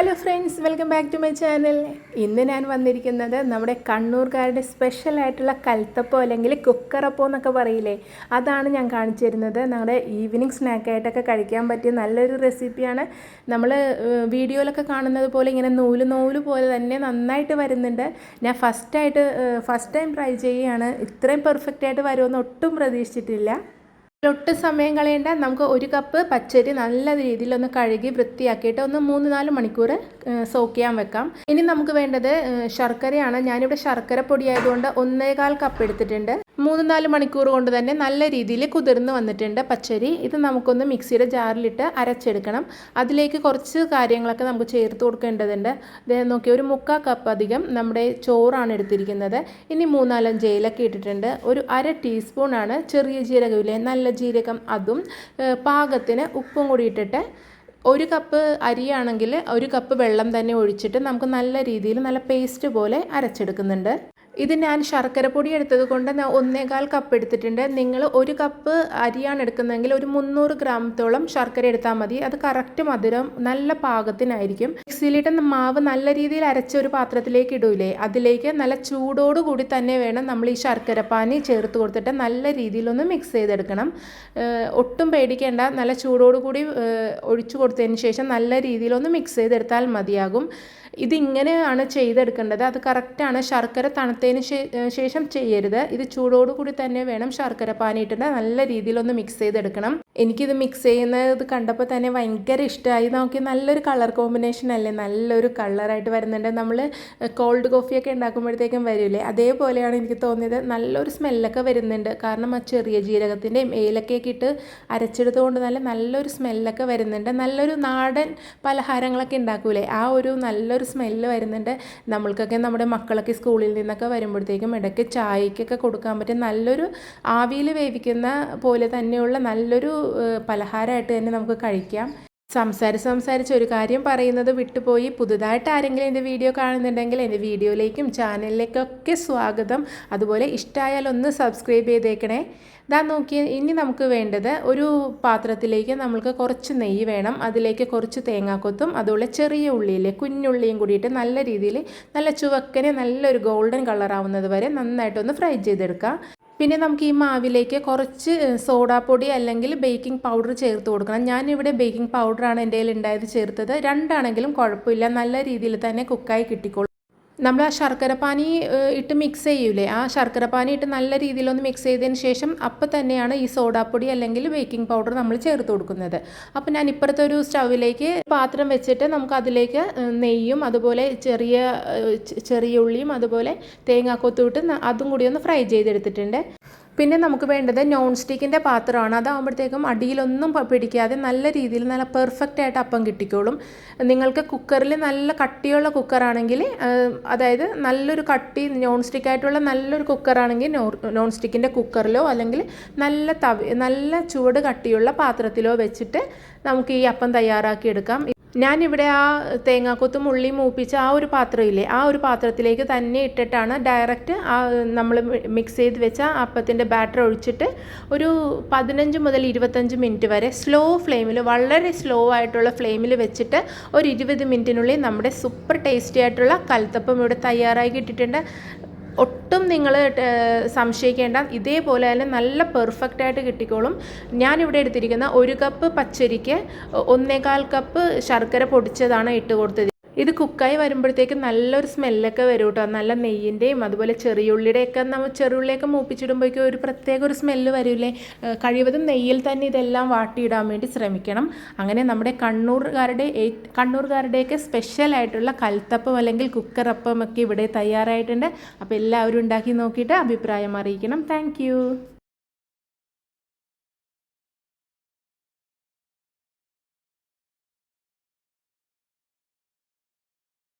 Hello friends welcome back to my channel ഇന്ന് ഞാൻ വന്നിരിക്കുന്നത് നമ്മുടെ കണ്ണൂർക്കാരുടെ സ്പെഷ്യൽ ആയിട്ടുള്ള കൽത്തപ്പോ അല്ലെങ്കിൽ കുക്കറപ്പോ എന്നൊക്കെ പറയില്ലേ? അതാണ് ഞാൻ കാണിച്ചു തരുന്നത്. നമ്മുടെ ഈവനിങ് സ്നാക്കായിട്ടൊക്കെ കഴിക്കാൻ പറ്റിയ നല്ലൊരു റെസിപ്പിയാണ് നമ്മൾ വീഡിയോയിലൊക്കെ കാണുന്നത് പോലെ ഇങ്ങനെ നൂൽ നൂൽ പോലെ തന്നെ നന്നായിട്ട് വരുന്നുണ്ട്. ഞാൻ ഫസ്റ്റായിട്ട് ഫസ്റ്റ് ടൈം ട്രൈ ചെയ്യുകയാണ്. ഇത്രയും പെർഫെക്റ്റായിട്ട് വരുമെന്ന് ഒട്ടും പ്രതീക്ഷിച്ചിട്ടില്ല. ഒട്ടും സമയം കളയേണ്ട. നമുക്ക് ഒരു കപ്പ് പച്ചരി നല്ല രീതിയിൽ ഒന്ന് കഴുകി വൃത്തിയാക്കിയിട്ട് ഒന്ന് മൂന്ന് നാല് മണിക്കൂർ സോക്ക് ചെയ്യാൻ വെക്കാം. ഇനി നമുക്ക് വേണ്ടത് ശർക്കരയാണ്. ഞാനിവിടെ ശർക്കര പൊടിയായതുകൊണ്ട് ഒന്നേകാൽ കപ്പ് എടുത്തിട്ടുണ്ട്. മൂന്ന് നാല് മണിക്കൂർ കൊണ്ട് തന്നെ നല്ല രീതിയിൽ കുതിർന്ന് വന്നിട്ടുണ്ട് പച്ചരി. ഇത് നമുക്കൊന്ന് മിക്സിയുടെ ജാറിലിട്ട് അരച്ചെടുക്കണം. അതിലേക്ക് കുറച്ച് കാര്യങ്ങളൊക്കെ നമുക്ക് ചേർത്ത് കൊടുക്കേണ്ടതുണ്ട്. ദേ നോക്കി ഒരു മുക്കാ കപ്പ് അധികം നമ്മുടെ ചോറാണ് എടുത്തിരിക്കുന്നത്. ഇനി മൂന്നാലഞ്ച് ഏലക്ക ഇട്ടിട്ടുണ്ട്. ഒരു അര ടീസ്പൂണാണ് ചെറിയ ജീരകമില്ലേ നല്ല ജീരകം അതും പാകത്തിന് ഉപ്പും കൂടി ഇട്ടിട്ട് ഒരു കപ്പ് അരിയാണെങ്കിൽ ഒരു കപ്പ് വെള്ളം തന്നെ ഒഴിച്ചിട്ട് നമുക്ക് നല്ല രീതിയിൽ നല്ല പേസ്റ്റ് പോലെ അരച്ചെടുക്കുന്നുണ്ട്. ഇത് ഞാൻ ശർക്കര പൊടി എടുത്തത് കൊണ്ട് ഒന്നേകാൽ കപ്പ് എടുത്തിട്ടുണ്ട്. നിങ്ങൾ ഒരു കപ്പ് അരിയാണ് എടുക്കുന്നതെങ്കിൽ ഒരു മുന്നൂറ് ഗ്രാമത്തോളം ശർക്കര എടുത്താൽ മതി. അത് കറക്റ്റ് മധുരം നല്ല പാകത്തിനായിരിക്കും. മിക്സിയിലിട്ട് മാവ് നല്ല രീതിയിൽ അരച്ച ഒരു പാത്രത്തിലേക്ക് ഇടൂലേ അതിലേക്ക് നല്ല ചൂടോട് കൂടി തന്നെ വേണം നമ്മൾ ഈ ശർക്കര പാനി ചേർത്ത് കൊടുത്തിട്ട് നല്ല രീതിയിലൊന്ന് മിക്സ് ചെയ്തെടുക്കണം. ഒട്ടും പേടിക്കേണ്ട. നല്ല ചൂടോട് കൂടി ഒഴിച്ചു കൊടുത്തതിന് ശേഷം നല്ല രീതിയിലൊന്ന് മിക്സ് ചെയ്തെടുത്താൽ മതിയാകും. ഇതിങ്ങനെയാണ് ചെയ്തെടുക്കേണ്ടത്. അത് കറക്റ്റാണ് ശർക്കര തണുത്തതിന് ശേഷം ചെയ്യരുത്. ഇത് ചൂടോട് കൂടി തന്നെ വേണം ശർക്കര പാനിയിട്ടിട്ട് നല്ല രീതിയിലൊന്ന് മിക്സ് ചെയ്തെടുക്കണം. എനിക്കിത് മിക്സ് ചെയ്യുന്നത് കണ്ടപ്പോൾ തന്നെ ഭയങ്കര ഇഷ്ടമായി നോക്കി നല്ലൊരു കളർ കോമ്പിനേഷൻ അല്ലേ? നല്ലൊരു കളറായിട്ട് വരുന്നുണ്ട്. നമ്മൾ കോൾഡ് കോഫിയൊക്കെ ഉണ്ടാക്കുമ്പോഴത്തേക്കും വരില്ലേ അതേപോലെയാണ് എനിക്ക് തോന്നിയത്. നല്ലൊരു സ്മെല്ലൊക്കെ വരുന്നുണ്ട്. കാരണം ആ ചെറിയ ജീരകത്തിന്റെയും ഏലക്കയൊക്കെ ഇട്ട് അരച്ചെടുത്തുകൊണ്ട് നല്ല നല്ലൊരു സ്മെല്ലൊക്കെ വരുന്നുണ്ട്. നല്ലൊരു നാടൻ പലഹാരങ്ങളൊക്കെ ഉണ്ടാക്കൂലേ? ആ ഒരു നല്ലൊരു സ്മെല്ല് വരുന്നുണ്ട്. നമ്മൾക്കൊക്കെ നമ്മുടെ മക്കളൊക്കെ സ്കൂളിൽ നിന്നൊക്കെ വരുമ്പോഴത്തേക്കും ഇടയ്ക്ക് ചായക്കൊക്കെ കൊടുക്കാൻ പറ്റിയ നല്ലൊരു ആവിയിൽ വേവിക്കുന്ന പോലെ തന്നെയുള്ള നല്ലൊരു പലഹാരമായിട്ട് തന്നെ നമുക്ക് കഴിക്കാം. സംസാരിച്ച് സംസാരിച്ച് ഒരു കാര്യം പറയുന്നത് വിട്ടുപോയി. പുതുതായിട്ട് ആരെങ്കിലും എന്റെ വീഡിയോ കാണുന്നുണ്ടെങ്കിൽ എന്റെ വീഡിയോയിലേക്കും ചാനലിലേക്കൊക്കെ സ്വാഗതം. അതുപോലെ ഇഷ്ടമായാൽ ഒന്ന് സബ്സ്ക്രൈബ് ചെയ്തേക്കണേ. ഇതാ നോക്കി ഇനി നമുക്ക് വേണ്ടത് ഒരു പാത്രത്തിലേക്ക് നമ്മൾക്ക് കുറച്ച് നെയ്യ് വേണം. അതിലേക്ക് കുറച്ച് തേങ്ങാക്കൊത്തും അതുപോലെ ചെറിയ ഉള്ളിയിലെ കുഞ്ഞുള്ളിയും കൂടിയിട്ട് നല്ല രീതിയിൽ നല്ല ചുവക്കനെ നല്ലൊരു ഗോൾഡൻ കളറാവുന്നത് വരെ നന്നായിട്ടൊന്ന് ഫ്രൈ ചെയ്തെടുക്കുക പിന്നെ നമുക്ക് ഈ മാവിലേക്ക് കുറച്ച് സോഡാപ്പൊടി അല്ലെങ്കിൽ ബേക്കിംഗ് പൗഡർ ചേർത്ത് കൊടുക്കണം. ഞാനിവിടെ ബേക്കിംഗ് പൗഡറാണ് എന്റെ കയ്യിൽ ഉണ്ടായത് ചേർത്തത്. രണ്ടാണെങ്കിലും കുഴപ്പമില്ല. നല്ല രീതിയിൽ തന്നെ കുക്കായി കിട്ടിക്കോളും. നമ്മൾ ആ ശർക്കരപ്പാനി ഇട്ട് മിക്സ് ചെയ്യൂലേ? ആ ശർക്കരപ്പാനി ഇട്ട് നല്ല രീതിയിലൊന്ന് മിക്സ് ചെയ്തതിന് ശേഷം അപ്പം തന്നെയാണ് ഈ സോഡാപ്പൊടി അല്ലെങ്കിൽ ബേക്കിംഗ് പൗഡർ നമ്മൾ ചേർത്ത് കൊടുക്കുന്നത്. അപ്പോൾ ഞാൻ ഇപ്പുറത്തെ ഒരു സ്റ്റൗവിലേക്ക് പാത്രം വെച്ചിട്ട് നമുക്ക് അതിലേക്ക് നെയ്യും അതുപോലെ ചെറിയ ചെറിയ ഉള്ളിയും അതുപോലെ തേങ്ങാക്കൊത്തും ഇട്ട് അതും കൂടി ഒന്ന് ഫ്രൈ ചെയ്തെടുത്തിട്ടുണ്ട്. പിന്നെ നമുക്ക് വേണ്ടത് നോൺ സ്റ്റിക്കിന്റെ പാത്രമാണ്. അതാകുമ്പോഴത്തേക്കും അടിയിലൊന്നും പിടിക്കാതെ നല്ല രീതിയിൽ നല്ല പെർഫെക്റ്റ് ആയിട്ട് അപ്പം കിട്ടിക്കോളും. നിങ്ങൾക്ക് കുക്കറിൽ നല്ല കട്ടിയുള്ള കുക്കറാണെങ്കിൽ അതായത് നല്ലൊരു കട്ടി നോൺ സ്റ്റിക്കായിട്ടുള്ള നല്ലൊരു കുക്കറാണെങ്കിൽ നോൺ സ്റ്റിക്കിന്റെ കുക്കറിലോ അല്ലെങ്കിൽ നല്ല തവി നല്ല ചുവട് കട്ടിയുള്ള പാത്രത്തിലോ വെച്ചിട്ട് നമുക്ക് ഈ അപ്പം തയ്യാറാക്കി എടുക്കാം. ഞാനിവിടെ ആ തേങ്ങാക്കൊത്തും ഉള്ളിയും മൂപ്പിച്ച് ആ ഒരു പാത്രമില്ലേ ആ ഒരു പാത്രത്തിലേക്ക് തന്നെ ഇട്ടിട്ടാണ് ഡയറക്റ്റ് ആ നമ്മൾ മിക്സ് ചെയ്ത് വെച്ച അപ്പത്തിന്റെ ബാറ്റർ ഒഴിച്ചിട്ട് ഒരു പതിനഞ്ച് മുതൽ ഇരുപത്തഞ്ച് മിനിറ്റ് വരെ സ്ലോ ഫ്ലെയിമിൽ വളരെ സ്ലോ ആയിട്ടുള്ള ഫ്ലെയിമിൽ വെച്ചിട്ട് ഒരു ഇരുപത് മിനിറ്റിനുള്ളിൽ നമ്മുടെ സൂപ്പർ ടേസ്റ്റി ആയിട്ടുള്ള കൽത്തപ്പം ഇവിടെ തയ്യാറായി കിട്ടിയിട്ടുണ്ട്. ഒട്ടും നിങ്ങൾ സംശയിക്കേണ്ട. ഇതേപോലെ തന്നെ നല്ല പെർഫെക്റ്റ് ആയിട്ട് കിട്ടിക്കോളും. ഞാനിവിടെ എടുത്തിരിക്കുന്ന ഒരു കപ്പ് പച്ചരിക്ക് ഒന്നേകാൽ കപ്പ് ശർക്കര പൊടിച്ചതാണ് ഇട്ട് കൊടുത്തത്. ഇത് കുക്കായി വരുമ്പോഴത്തേക്ക് നല്ലൊരു സ്മെല്ലൊക്കെ വരും കേട്ടോ നല്ല നെയ്യിന്റെയും അതുപോലെ ചെറിയുള്ളിയുടെയൊക്കെ നമ്മൾ ചെറിയുള്ളിയൊക്കെ മൂപ്പിച്ചിടുമ്പോഴേക്കും ഒരു പ്രത്യേക ഒരു സ്മെല്ല് വരില്ലേ? കഴിവതും നെയ്യിൽ തന്നെ ഇതെല്ലാം വാട്ടിയിടാൻ വേണ്ടി ശ്രമിക്കണം. അങ്ങനെ നമ്മുടെ കണ്ണൂർകാരുടെ കണ്ണൂർകാരുടെയൊക്കെ സ്പെഷ്യൽ ആയിട്ടുള്ള കൽത്തപ്പം അല്ലെങ്കിൽ കുക്കറപ്പം ഒക്കെ ഇവിടെ തയ്യാറായിട്ടുണ്ട്. അപ്പോൾ എല്ലാവരും ഉണ്ടാക്കി നോക്കിയിട്ട് അഭിപ്രായം അറിയിക്കണം. താങ്ക്